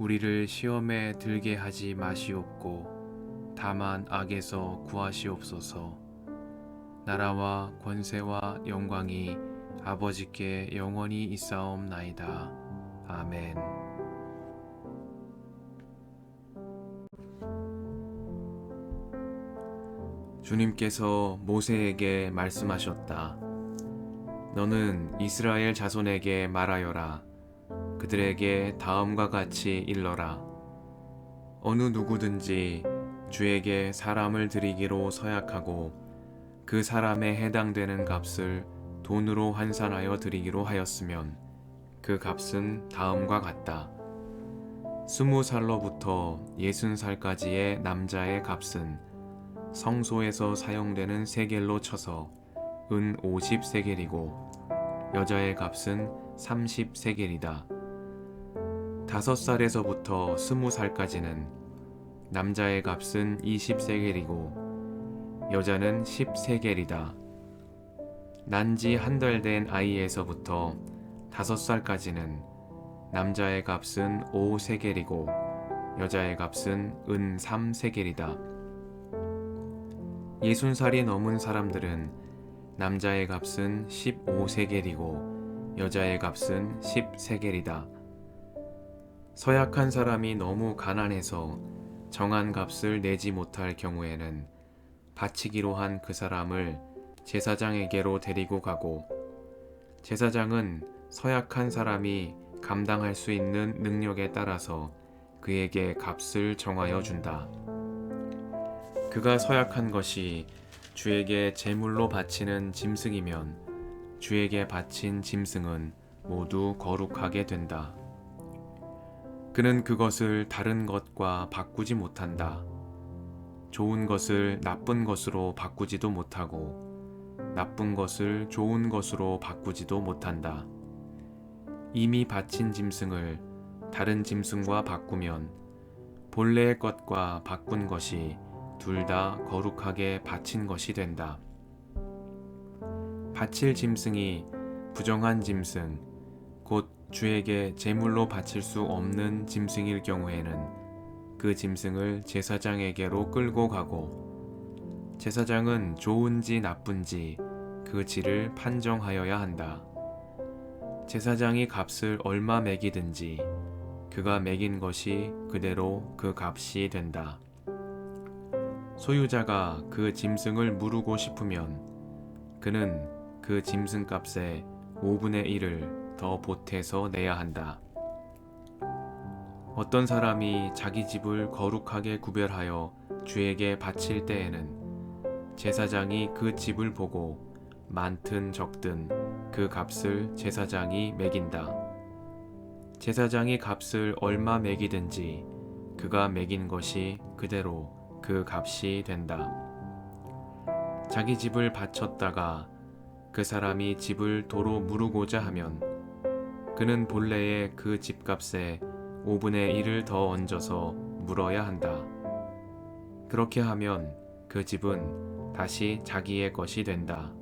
우리를 시험에 들게 하지 마시옵고 다만 악에서 구하시옵소서. 나라와 권세와 영광이 아버지께 영원히 있사옵나이다. 아멘. 주님께서 모세에게 말씀하셨다. 너는 이스라엘 자손에게 말하여라. 그들에게 다음과 같이 일러라. 어느 누구든지 주에게 사람을 드리기로 서약하고 그 사람에 해당되는 값을 돈으로 환산하여 드리기로 하였으면 그 값은 다음과 같다. 스무 살로부터 예순 살까지의 남자의 값은 성소에서 사용되는 세겔로 쳐서 은 50세겔이고 여자의 값은 30세겔이다. 다섯 살에서부터 스무 살까지는 남자의 값은 20세겔이고 여자는 10세겔이다. 난지 한 달 된 아이에서부터 다섯 살까지는 남자의 값은 5세겔이고 여자의 값은 은 3세겔이다. 예순 살이 넘은 사람들은 남자의 값은 15세겔이고 여자의 값은 10세겔이다. 서약한 사람이 너무 가난해서 정한 값을 내지 못할 경우에는 바치기로 한 그 사람을 제사장에게로 데리고 가고 제사장은 서약한 사람이 감당할 수 있는 능력에 따라서 그에게 값을 정하여 준다. 그가 서약한 것이 주에게 제물로 바치는 짐승이면 주에게 바친 짐승은 모두 거룩하게 된다. 그는 그것을 다른 것과 바꾸지 못한다. 좋은 것을 나쁜 것으로 바꾸지도 못하고, 나쁜 것을 좋은 것으로 바꾸지도 못한다. 이미 바친 짐승을 다른 짐승과 바꾸면 본래의 것과 바꾼 것이 둘 다 거룩하게 바친 것이 된다. 바칠 짐승이 부정한 짐승, 곧 주에게 제물로 바칠 수 없는 짐승일 경우에는 그 짐승을 제사장에게로 끌고 가고 제사장은 좋은지 나쁜지 그 질을 판정하여야 한다. 제사장이 값을 얼마 매기든지 그가 매긴 것이 그대로 그 값이 된다. 소유자가 그 짐승을 무르고 싶으면 그는 그 짐승 값의 5분의 1을 더 보태서 내야 한다. 어떤 사람이 자기 집을 거룩하게 구별하여 주에게 바칠 때에는 제사장이 그 집을 보고 많든 적든 그 값을 제사장이 매긴다. 제사장이 값을 얼마 매기든지 그가 매긴 것이 그대로 그 값이 된다. 자기 집을 바쳤다가 그 사람이 집을 도로 무르고자 하면 그는 본래의 그 집값에 5분의 1을 더 얹어서 물어야 한다. 그렇게 하면 그 집은 다시 자기의 것이 된다.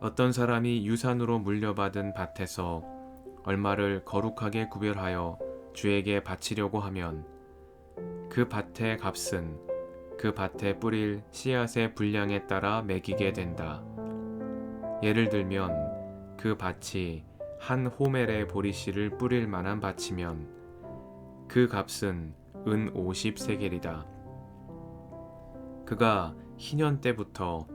어떤 사람이 유산으로 물려받은 밭에서 얼마를 거룩하게 구별하여 주에게 바치려고 하면 그 밭의 값은 그 밭에 뿌릴 씨앗의 분량에 따라 매기게 된다. 예를 들면 그 밭이 한 호멜의 보리씨를 뿌릴 만한 밭이면 그 값은 은 50세겔이다. 그가 희년 때부터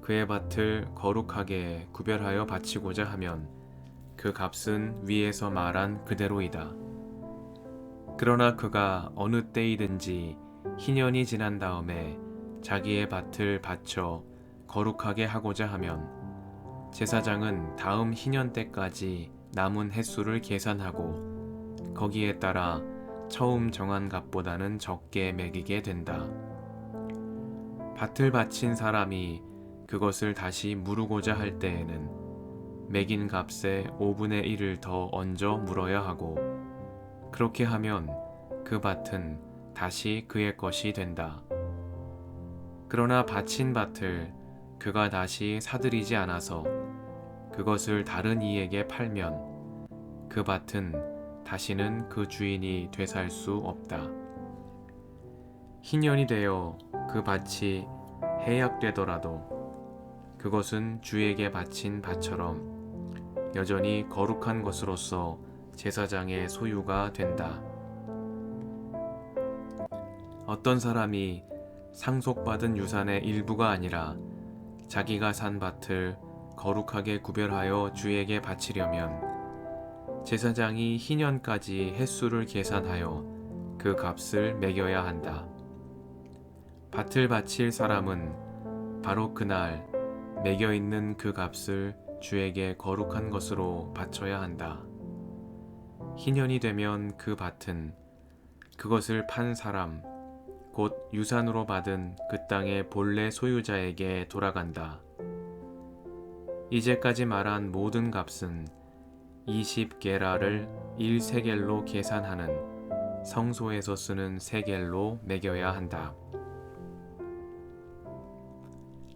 그의 밭을 거룩하게 구별하여 바치고자 하면 그 값은 위에서 말한 그대로이다. 그러나 그가 어느 때이든지 희년이 지난 다음에 자기의 밭을 바쳐 거룩하게 하고자 하면 제사장은 다음 희년 때까지 남은 횟수를 계산하고 거기에 따라 처음 정한 값보다는 적게 매기게 된다. 밭을 바친 사람이 그것을 다시 무르고자 할 때에는 매긴 값의 5분의 1을 더 얹어 물어야 하고 그렇게 하면 그 밭은 다시 그의 것이 된다. 그러나 바친 밭을 그가 다시 사들이지 않아서 그것을 다른 이에게 팔면 그 밭은 다시는 그 주인이 되살 수 없다. 희년이 되어 그 밭이 해약되더라도 그것은 주에게 바친 밭처럼 여전히 거룩한 것으로서 제사장의 소유가 된다. 어떤 사람이 상속받은 유산의 일부가 아니라 자기가 산 밭을 거룩하게 구별하여 주에게 바치려면 제사장이 희년까지 횟수를 계산하여 그 값을 매겨야 한다. 밭을 바칠 사람은 바로 그날 매겨 있는 그 값을 주에게 거룩한 것으로 바쳐야 한다. 희년이 되면 그 밭은 그것을 판 사람, 곧 유산으로 받은 그 땅의 본래 소유자에게 돌아간다. 이제까지 말한 모든 값은 20게라를 1세겔로 계산하는 성소에서 쓰는 세겔로 매겨야 한다.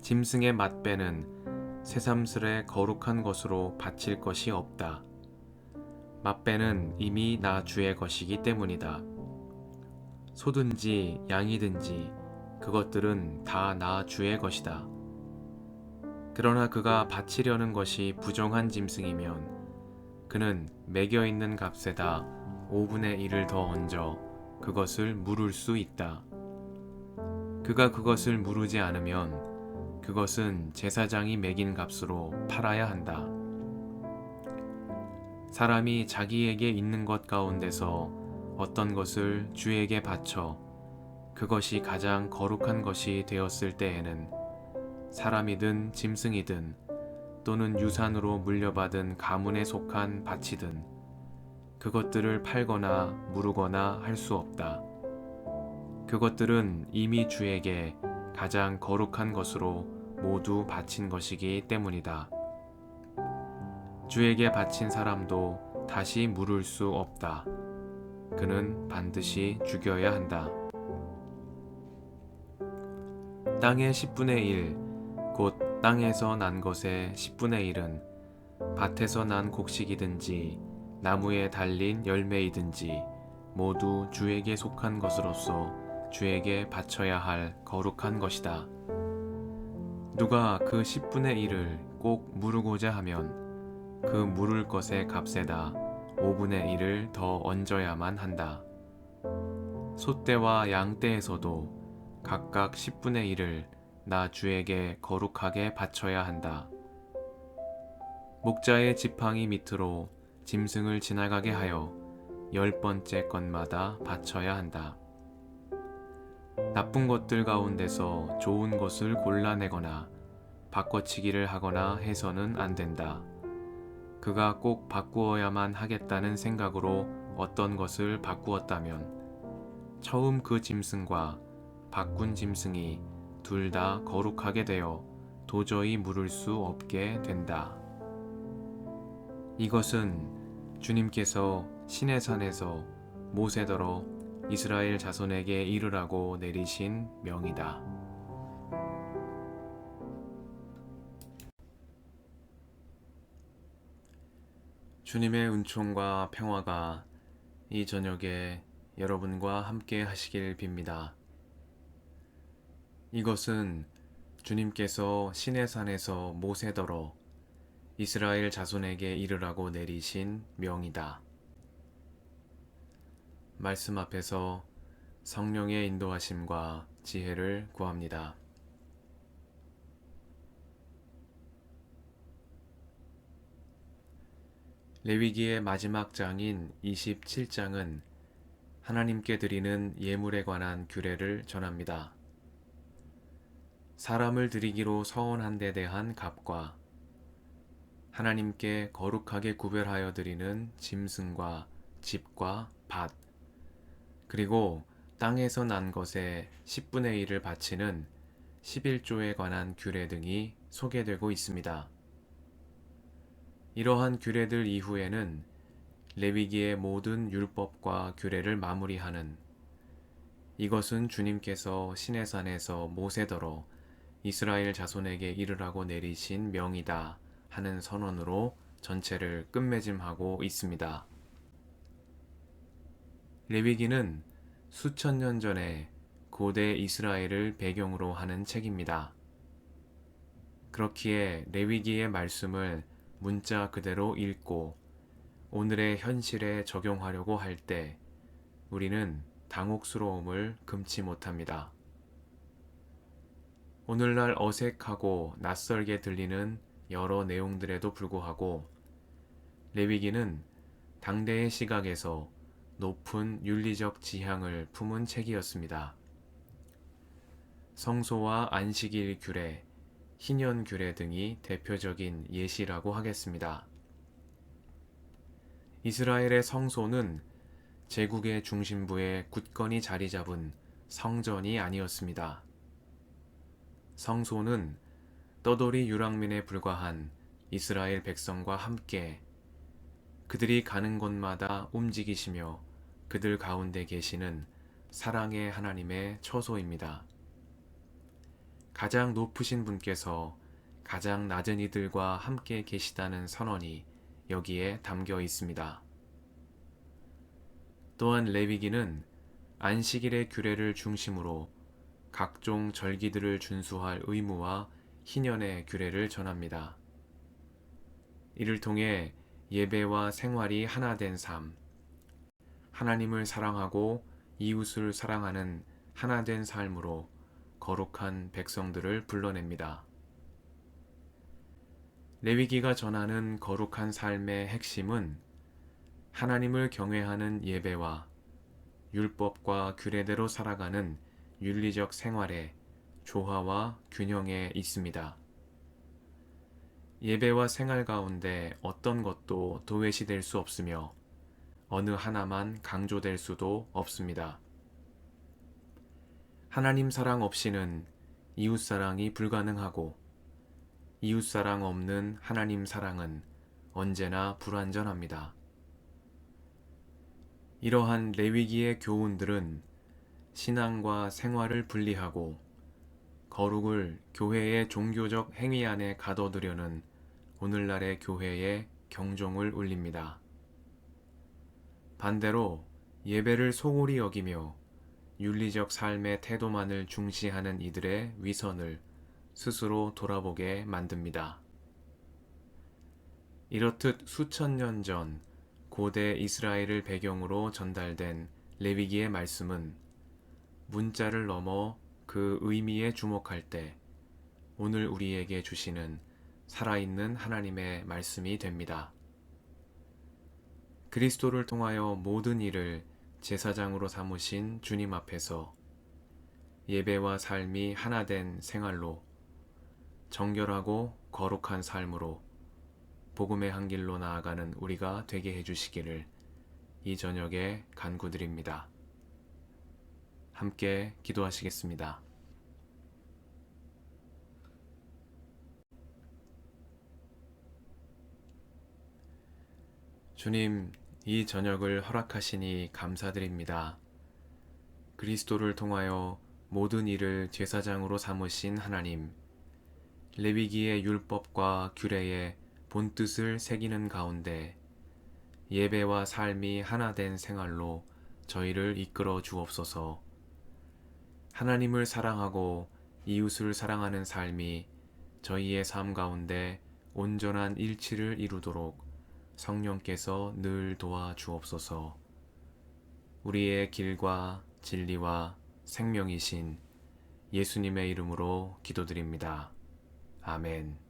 짐승의 맛배는 새삼스레 거룩한 것으로 바칠 것이 없다. 맛배는 이미 나 주의 것이기 때문이다. 소든지 양이든지 그것들은 다 나 주의 것이다. 그러나 그가 바치려는 것이 부정한 짐승이면 그는 매겨 있는 값에다 5분의 1을 더 얹어 그것을 물을 수 있다. 그가 그것을 무르지 않으면 그것은 제사장이 매긴 값으로 팔아야 한다. 사람이 자기에게 있는 것 가운데서 어떤 것을 주에게 바쳐 그것이 가장 거룩한 것이 되었을 때에는 사람이든 짐승이든 또는 유산으로 물려받은 가문에 속한 밭이든 그것들을 팔거나 무르거나 할 수 없다. 그것들은 이미 주에게 가장 거룩한 것으로 모두 바친 것이기 때문이다. 주에게 바친 사람도 다시 물을 수 없다. 그는 반드시 죽여야 한다. 땅의 10분의 1, 곧 땅에서 난 것의 10분의 1은 밭에서 난 곡식이든지 나무에 달린 열매이든지 모두 주에게 속한 것으로서 주에게 바쳐야 할 거룩한 것이다. 누가 그 10분의 1을 꼭 무르고자 하면 그 물을 것의 값에다 5분의 1을 더 얹어야만 한다. 소떼와 양떼에서도 각각 10분의 1을 나 주에게 거룩하게 바쳐야 한다. 목자의 지팡이 밑으로 짐승을 지나가게 하여 열 번째 것마다 바쳐야 한다. 나쁜 것들 가운데서 좋은 것을 골라내거나 바꿔치기를 하거나 해서는 안 된다. 그가 꼭 바꾸어야만 하겠다는 생각으로 어떤 것을 바꾸었다면 처음 그 짐승과 바꾼 짐승이 둘 다 거룩하게 되어 도저히 물을 수 없게 된다. 이것은 주님께서 신의 산에서 모세더러 이스라엘 자손에게 이르라고 내리신 명이다. 주님의 은총과 평화가 이 저녁에 여러분과 함께 하시길 빕니다. 이것은 주님께서 시내산에서 모세더러 이스라엘 자손에게 이르라고 내리신 명이다. 말씀 앞에서 성령의 인도하심과 지혜를 구합니다. 레위기의 마지막 장인 27장은 하나님께 드리는 예물에 관한 규례를 전합니다. 사람을 드리기로 서원한 데 대한 값과 하나님께 거룩하게 구별하여 드리는 짐승과 집과 밭, 그리고 땅에서 난 것의 10분의 1을 바치는 11조에 관한 규례 등이 소개되고 있습니다. 이러한 규례들 이후에는 레위기의 모든 율법과 규례를 마무리하는 이것은 주님께서 시내산에서 모세더러 이스라엘 자손에게 이르라고 내리신 명이다 하는 선언으로 전체를 끝맺음하고 있습니다. 레위기는 수천 년 전에 고대 이스라엘을 배경으로 하는 책입니다. 그렇기에 레위기의 말씀을 문자 그대로 읽고 오늘의 현실에 적용하려고 할 때 우리는 당혹스러움을 금치 못합니다. 오늘날 어색하고 낯설게 들리는 여러 내용들에도 불구하고 레위기는 당대의 시각에서 높은 윤리적 지향을 품은 책이었습니다. 성소와 안식일 규례, 희년 규례 등이 대표적인 예시라고 하겠습니다. 이스라엘의 성소는 제국의 중심부에 굳건히 자리 잡은 성전이 아니었습니다. 성소는 떠돌이 유랑민에 불과한 이스라엘 백성과 함께 그들이 가는 곳마다 움직이시며 그들 가운데 계시는 사랑의 하나님의 처소입니다. 가장 높으신 분께서 가장 낮은 이들과 함께 계시다는 선언이 여기에 담겨 있습니다. 또한 레위기는 안식일의 규례를 중심으로 각종 절기들을 준수할 의무와 희년의 규례를 전합니다. 이를 통해 예배와 생활이 하나 된 삶, 하나님을 사랑하고 이웃을 사랑하는 하나 된 삶으로 거룩한 백성들을 불러냅니다. 레위기가 전하는 거룩한 삶의 핵심은 하나님을 경외하는 예배와 율법과 규례대로 살아가는 윤리적 생활의 조화와 균형에 있습니다. 예배와 생활 가운데 어떤 것도 도외시 될 수 없으며 어느 하나만 강조될 수도 없습니다. 하나님 사랑 없이는 이웃 사랑이 불가능하고 이웃 사랑 없는 하나님 사랑은 언제나 불완전합니다. 이러한 레위기의 교훈들은 신앙과 생활을 분리하고 거룩을 교회의 종교적 행위 안에 가둬두려는 오늘날의 교회의 경종을 울립니다. 반대로 예배를 소홀히 여기며 윤리적 삶의 태도만을 중시하는 이들의 위선을 스스로 돌아보게 만듭니다. 이렇듯 수천 년 전 고대 이스라엘을 배경으로 전달된 레위기의 말씀은 문자를 넘어 그 의미에 주목할 때 오늘 우리에게 주시는 살아있는 하나님의 말씀이 됩니다. 그리스도를 통하여 모든 일을 제사장으로 삼으신 주님 앞에서 예배와 삶이 하나 된 생활로 정결하고 거룩한 삶으로 복음의 한 길로 나아가는 우리가 되게 해주시기를 이 저녁에 간구드립니다. 함께 기도하시겠습니다. 주님, 이 저녁을 허락하시니 감사드립니다. 그리스도를 통하여 모든 일을 제사장으로 삼으신 하나님, 레위기의 율법과 규례에 본뜻을 새기는 가운데 예배와 삶이 하나 된 생활로 저희를 이끌어 주옵소서. 하나님을 사랑하고 이웃을 사랑하는 삶이 저희의 삶 가운데 온전한 일치를 이루도록 성령께서 늘 도와 주옵소서. 우리의 길과 진리와 생명이신 예수님의 이름으로 기도드립니다. 아멘.